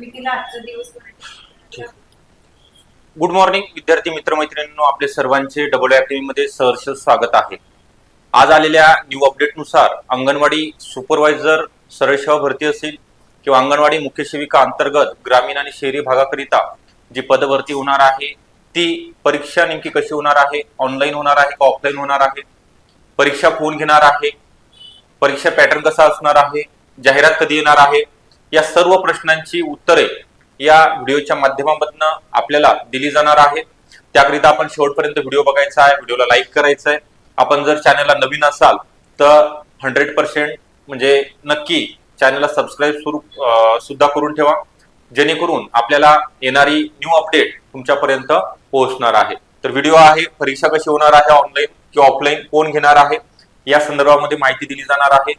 मी तिला आजचा दिवस गुड मॉर्निंग विद्यार्थी मित्रमैत्रिणींनो आपले सर्वांचे डबल ऍक्टिव्ही मध्ये सहर्ष स्वागत आहे. आज आलेल्या न्यू अपडेटनुसार अंगणवाडी सुपरवायझर सरळ सेवा भरती असेल किंवा अंगणवाडी मुख्य सेविका अंतर्गत ग्रामीण आणि शहरी भागाकरिता जी पदभरती होणार आहे ती परीक्षा नेमकी कशी होणार आहे ऑनलाईन होणार आहे का ऑफलाईन होणार आहे परीक्षा कोण घेणार आहे परीक्षा पॅटर्न कसा असणार आहे जाहिरात कधी येणार आहे या सर्व प्रश्नांची उत्तरे या व्हिडिओच्या माध्यमामधनं आपल्याला दिली जाणार आहे त्याकरिता आपण शेवटपर्यंत व्हिडिओ बघायचा आहे. व्हिडिओला लाईक करायचा आहे. आपण जर चॅनलला नवीन असाल तर हंड्रेड पर्सेंट म्हणजे नक्की चॅनलला सबस्क्राईब सुरू सुद्धा करून ठेवा. जेणेकरून आपल्याला येणारी न्यू अपडेट तुमच्यापर्यंत पोहोचणार आहे. तर व्हिडिओ आहे परीक्षा कशी होणार आहे ऑनलाईन किंवा ऑफलाईन कोण घेणार आहे? या संदर्भामध्ये माहिती दिली जाणार आहे.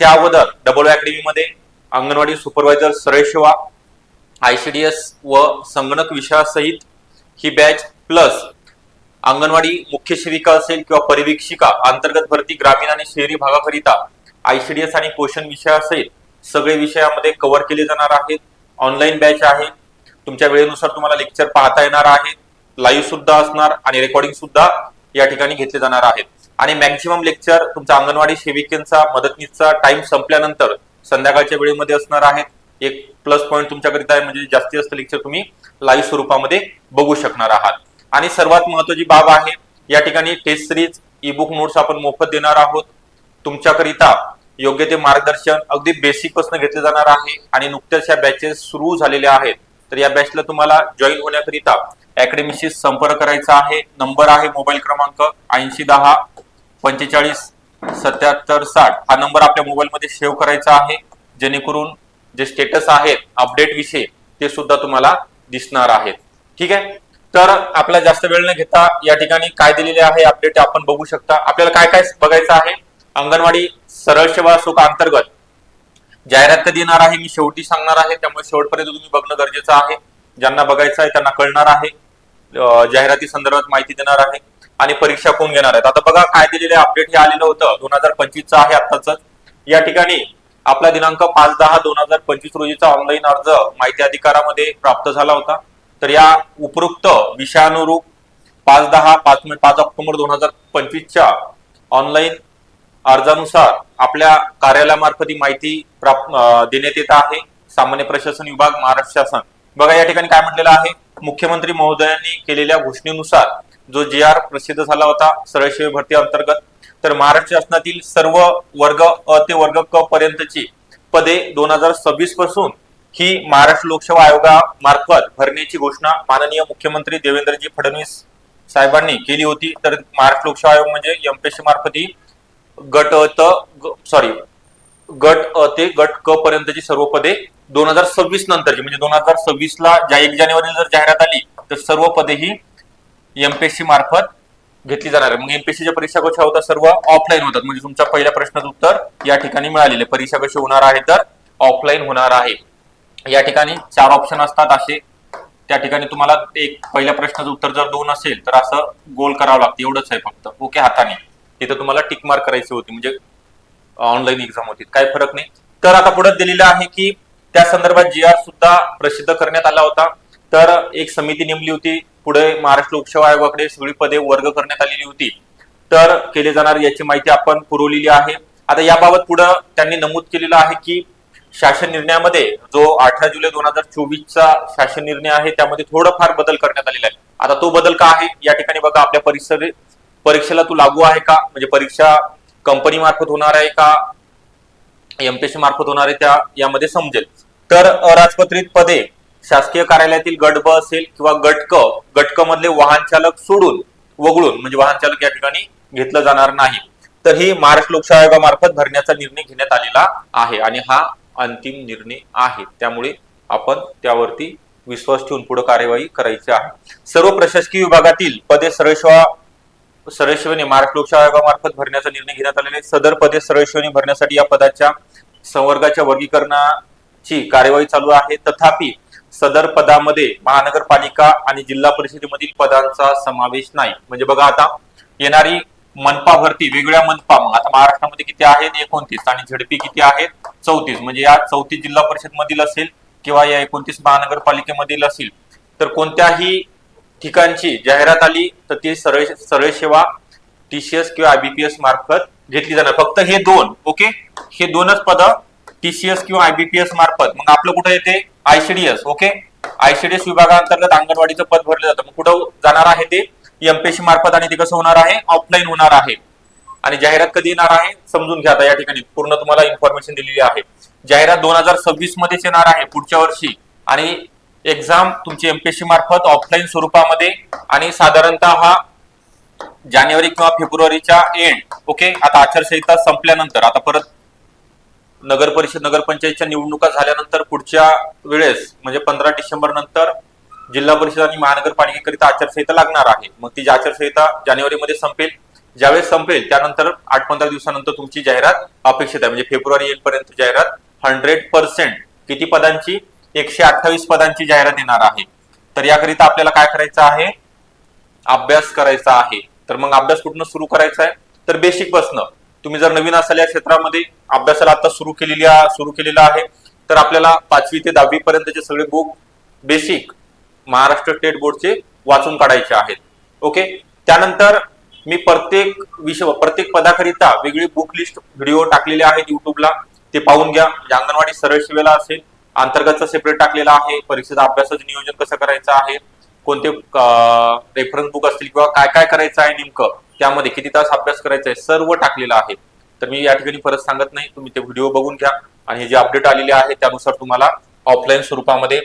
त्या अगोदर डबल अकॅडमीमध्ये अंगणवाडी सुपरवायझर सरळ डी आयसीडीएस व संगणक विषयासहित ही बॅच प्लस अंगणवाडी मुख्य सेविका असेल किंवा परिवीक्षिका अंतर्गत भरती ग्रामीण आणि शहरी भागाकरिता आयसीडीएस आणि पोषण विषयासहित सगळे विषयामध्ये कव्हर केले जाणार आहेत. ऑनलाईन बॅच आहे. तुमच्या वेळेनुसार तुम्हाला लेक्चर पाहता येणार आहे लाईव्ह सुद्धा असणार आणि रेकॉर्डिंग सुद्धा या ठिकाणी घेतले जाणार आहेत. आणि मॅक्झिमम लेक्चर तुमचा अंगणवाडी सेविकेंचा मदतनीसचा टाइम संपल्यानंतर संध्याकाळच्या वेळेमध्ये असणार आहेत एक प्लस पॉईंट तुमच्याकरिता आहे म्हणजे जास्तीत जास्त लेक्चर तुम्ही लाईव्ह स्वरूपामध्ये बघू शकणार आहात. आणि सर्वात महत्वाची बाब आहे या ठिकाणी test series e book notes आपण मोफत देणार आहोत. तुमच्याकरिता योग्य ते मार्गदर्शन अगदी बेसिकपासून घेतले जाणार आहे आणि नुकत्याच या बॅचेस सुरू झालेल्या आहेत. तर या बॅचला तुम्हाला जॉईन होण्याकरिता अकॅडमीशी संपर्क करायचा आहे. नंबर आहे मोबाईल क्रमांक ऐंशी दहा पंचेचाळीस सत्याहत्तर साठ. हा नंबर आपल्या मोबाईलमध्ये सेव्ह करायचा आहे. जेणेकरून जे स्टेटस आहेत अपडेट विषयी ते सुद्धा तुम्हाला दिसणार आहेत. ठीक आहे? तर आपला जास्त वेळ न घेता या ठिकाणी काय दिलेले आहे अपडेट आपण बघू शकता. आपल्याला काय काय बघायचं आहे? अंगणवाडी सरळ सेवा सुख अंतर्गत. जाहिरात कधी येणार आहे? मी शेवटी सांगणार आहे. त्यामुळे शेवटपर्यंत तुम्ही बघणं गरजेचं आहे. ज्यांना बघायचं आहे त्यांना कळणार आहे. जाहिराती संदर्भात माहिती देणार आहे. आणि परीक्षा कोण घेणार आहेत? आता बघा काय दिलेले अपडेट हे आलेलं होतं. दोन हजार पंचवीसचं आहे आताच या ठिकाणी आपला दिनांक पाच दहा दोन हजार पंचवीस रोजीचा ऑनलाईन अर्ज माहिती अधिकारामध्ये प्राप्त झाला होता. तर या उपरोक्त विषयानुरूप पाच दहा पाच पाच ऑक्टोबर दोन हजार पंचवीसच्या ऑनलाईन अर्जानुसार आपल्या कार्यालयामार्फत ही माहिती प्राप्त देण्यात येत आहे. सामान्य प्रशासन विभाग महाराष्ट्र शासन. बघा या ठिकाणी काय म्हटलेलं आहे? मुख्यमंत्री महोदयांनी केलेल्या घोषणेनुसार जो जे आर प्रसिद्ध झाला होता सरळ सेवा भरती अंतर्गत तर महाराष्ट्र शासनातील सर्व वर्ग अ ते वर्ग क पर्यंतची पदे दोन हजार सव्वीसपासून ही महाराष्ट्र लोकसेवा आयोगामार्फत भरण्याची घोषणा माननीय मुख्यमंत्री देवेंद्रजी फडणवीस साहेबांनी केली होती. तर महाराष्ट्र लोकसेवा आयोग म्हणजे एमपीएससी मार्फत ही गट अ त सॉरी गट अ ते गट क पर्यंतची सर्व पदे दोन हजार सव्वीस नंतरची म्हणजे दोन हजार सव्वीस ला ज्या एक जानेवारीला जर जाहिरात आली तर सर्व पदे ही एमपीएससी मार्फत घेतली जाणार आहे. मग एमपीएससीच्या परीक्षा कशा होतात? सर्व ऑफलाईन होतात. म्हणजे तुमच्या पहिल्या प्रश्नाचं उत्तर या ठिकाणी मिळालेले परीक्षा कशी होणार आहे तर ऑफलाईन होणार आहे. या ठिकाणी चार ऑप्शन असतात असे. त्या ठिकाणी तुम्हाला एक पहिल्या प्रश्नाचं उत्तर जर दोन असेल तर असं गोल करावं लागतं. एवढंच आहे फक्त. ओके हाताने. तिथं तुम्हाला टिक मार्क करायची होती. म्हणजे ऑनलाईन एक्झाम होती. काय फरक नाही. तर आता पुढे दिलेलं आहे की त्या संदर्भात जी आर सुद्धा प्रसिद्ध करण्यात आला होता. तर एक समिती नेमली होती. पुढे महाराष्ट्र लोकसेवा आयोगाकडे सगळी पदे वर्ग करण्यात आलेली होती. तर केले जाणार याची माहिती आपण पुरवलेली आहे. आता याबाबत पुढे त्यांनी नमूद केलेलं आहे की शासन निर्णयामध्ये जो अठरा जुलै दोन हजार चोवीसचा शासन निर्णय आहे त्यामध्ये थोडंफार बदल करण्यात आलेला आहे. आता तो बदल का आहे? या ठिकाणी बघा आपल्या परिसर परीक्षेला तो लागू आहे का? म्हणजे परीक्षा कंपनी मार्फत होणार आहे का? एमपीएससी मार्फत होणार आहे त्या यामध्ये समजेल. तर अराजपत्रित पदे शासकीय कार्यालयातील गट ब असेल किंवा गटक गटक मधले वाहन चालक सोडून वगळून म्हणजे वाहन चालक या ठिकाणी घेतलं जाणार नाही. तर ही महाराष्ट्र लोकसेवा आयोगामार्फत भरण्याचा निर्णय घेण्यात आलेला आहे आणि हा अंतिम निर्णय आहे. त्यामुळे आपण त्यावरती विश्वास ठेवून पुढे कार्यवाही करायची आहे. सर्व प्रशासकीय विभागातील पदे सरळ सेवा महाराष्ट्र लोकसेवा आयोगामार्फत भरण्याचा निर्णय घेण्यात आलेला आहे. सदर पदे सरळ भरण्यासाठी या पदाच्या संवर्गाच्या वर्गीकरणाची कार्यवाही चालू आहे. तथापि सदर पदामध्ये महानगरपालिका आणि जिल्हा परिषदेमधील पदांचा समावेश नाही. म्हणजे बघा आता येणारी मनपा भरती वेगळ्या मनपा मग आता महाराष्ट्रामध्ये किती आहेत? एकोणतीस आणि झडपी किती आहेत? चौतीस. म्हणजे या चौतीस जिल्हा परिषद मधील असेल किंवा या एकोणतीस महानगरपालिकेमधील असेल तर कोणत्याही ठिकाणची जाहिरात आली तर ती सरळ सरळ सेवा टीसीएस किंवा आयबीपीएस मार्फत घेतली जाणार. फक्त हे दोन ओके? हे दोनच पदं टीसीएस किंवा आयबीपीएस मार्फत. मग आपलं कुठं येते? आयसीडीएस ओके आयसीडीएस विभागांतर्गत अंगणवाडीचं पद भरलं जातं. मग कुठं जाणार आहे ते? एमपीएससी मार्फत आणि ते कसं होणार आहे? ऑफलाईन होणार आहे. आणि जाहिरात कधी येणार आहे? समजून घ्या आता या ठिकाणी. पूर्ण तुम्हाला इन्फॉर्मेशन दिलेली आहे. जाहिरात दोन हजार सव्वीस मध्येच येणार आहे पुढच्या वर्षी. आणि एक्झाम तुमची एमपीएससी मार्फत ऑफलाईन स्वरूपामध्ये आणि साधारणतः हा जानेवारी किंवा फेब्रुवारीच्या एंड ओके आता आचारसंहिता संपल्यानंतर. आता परत नगर परिषद नगरपंचायतच्या निवडणुका झाल्यानंतर पुढच्या वेळेस म्हणजे पंधरा डिसेंबर नंतर जिल्हा परिषद आणि महानगरपालिकेकरिता आचारसंहिता लागणार आहे. मग ती जी आचारसंहिता जानेवारीमध्ये संपेल. ज्यावेळेस संपेल त्यानंतर आठ पंधरा दिवसानंतर तुमची जाहिरात अपेक्षित आहे. म्हणजे फेब्रुवारी एंड पर्यंत जाहिरात हंड्रेड पर्सेंट किती पदांची? एकशे अठ्ठावीस पदांची जाहिरात येणार आहे. तर याकरिता आपल्याला काय करायचं आहे? अभ्यास करायचा आहे. तर मग अभ्यास कुठनं सुरू करायचा आहे? तर बेसिक बसनं तुम्ही जर नवीन असाल या क्षेत्रामध्ये अभ्यासाला आता सुरू केलेली सुरू केलेला आहे तर आपल्याला पाचवी ते दहावी पर्यंतचे सगळे बुक बेसिक महाराष्ट्र स्टेट बोर्डचे वाचून काढायचे आहेत. ओके त्यानंतर मी प्रत्येक विषय प्रत्येक पदाकरिता वेगळी बुक लिस्ट व्हिडिओ टाकलेले आहेत युट्यूबला ते पाहून घ्या. म्हणजे अंगणवाडी सरळ शिवेला असेल अंतर्गतचा सेपरेट टाकलेला आहे. परीक्षेचा अभ्यासाचं नियोजन कसं करायचं आहे? कोणते रेफरन्स बुक असतील किंवा काय काय करायचं आहे नेमकं? त्यामध्ये किती तास अभ्यास करायचा आहे सर्व टाकलेलं आहे. तर मी या ठिकाणी परत सांगत नाही तुम्ही ते व्हिडिओ बघून घ्या. आणि हे जे अपडेट आलेले आहे त्यानुसार तुम्हाला ऑफलाईन स्वरूपामध्ये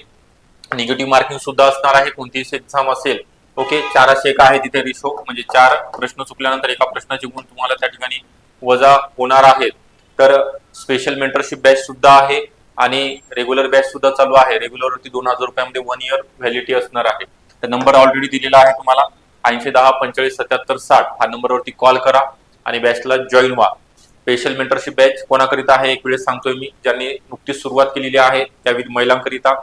निगेटिव्ह मार्किंग सुद्धा असणार आहे. कोणतीही एक्झाम असेल ओके चारशे एक आहे तिथे रिशो म्हणजे चार प्रश्न चुकल्यानंतर एका प्रश्नाचे गुण तुम्हाला त्या ठिकाणी वजा होणार आहेत तर स्पेशल मेंटरशिप बॅच सुद्धा आहे आणि रेग्युलर बॅच सुद्धा चालू आहे. रेग्युलरवरती दोन हजार रुपयामध्ये वन इयर व्हॅलिडिटी असणार आहे. तर नंबर ऑलरेडी दिलेला आहे तुम्हाला. ऐंशी दहा पंचेचाळीस सत्याहत्तर साठ हा नंबरवरती कॉल करा आणि बॅचला जॉईन व्हा. स्पेशल मेंटरशिप बॅच कोणाकरिता आहे? एक वेळेस सांगतोय मी. ज्यांनी नुकतीच सुरुवात केलेली आहे त्याविध महिलांकरिता.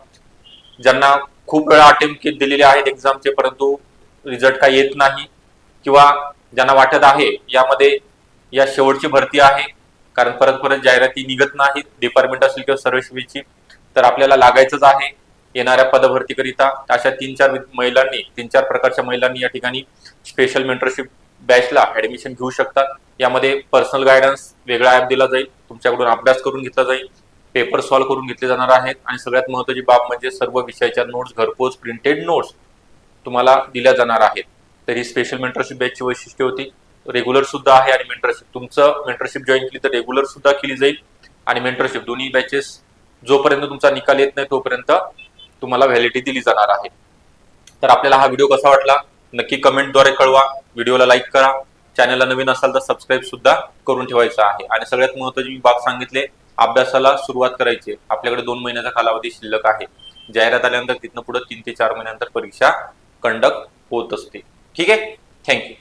ज्यांना खूप वेळा अटेम्प्ट दिलेले आहेत एक्झामचे परंतु रिझल्ट काही येत नाही किंवा ज्यांना वाटत आहे यामध्ये या शेवटची भरती आहे. कारण परत परत जाहिराती निघत नाहीत. डिपार्टमेंट असेल किंवा सर्वेची तर आपल्याला लागायचंच आहे. येणाऱ्या पदभरतीकरिता अशा तीन चार महिलांनी तीन चार प्रकारच्या महिलांनी या ठिकाणी स्पेशल मेंटरशिप बॅचला ऍडमिशन घेऊ शकतात. यामध्ये पर्सनल गायडन्स वेगळा ऍप दिला जाईल तुमच्याकडून अभ्यास करून घेतला जाईल पेपर सॉल्व्ह करून घेतले जाणार आहेत आणि सगळ्यात महत्वाची बाब म्हणजे सर्व विषयाच्या नोट्स घरपोच प्रिंटेड नोट्स तुम्हाला दिल्या जाणार आहेत. तर ही स्पेशल मेंटरशिप बॅचची वैशिष्ट्य होती. रेग्युलर सुद्धा आहे आणि मेंटरशिप तुमचं मेंटरशिप जॉईन केली तर रेग्युलर सुद्धा केली जाईल. आणि मेंटरशिप दोन्ही बॅचेस जोपर्यंत तुमचा निकाल येत नाही तोपर्यंत तुम्हाला व्हॅलिडिटी दिली जाणार आहे. तर आपल्याला हा व्हिडिओ कसा वाटला? नक्की कमेंटद्वारे कळवा. व्हिडिओला लाईक करा. चॅनलला नवीन असाल तर सबस्क्राईब सुद्धा करून ठेवायचा आहे. आणि सगळ्यात महत्वाची मी बाब सांगितले अभ्यासाला सुरुवात करायची. आपल्याकडे दोन महिन्याचा कालावधी शिल्लक आहे. जाहिरात आल्यानंतर तिथनं पुढे तीन ते चार महिन्यानंतर परीक्षा कंडक्ट होत असते. ठीक आहे? थँक्यू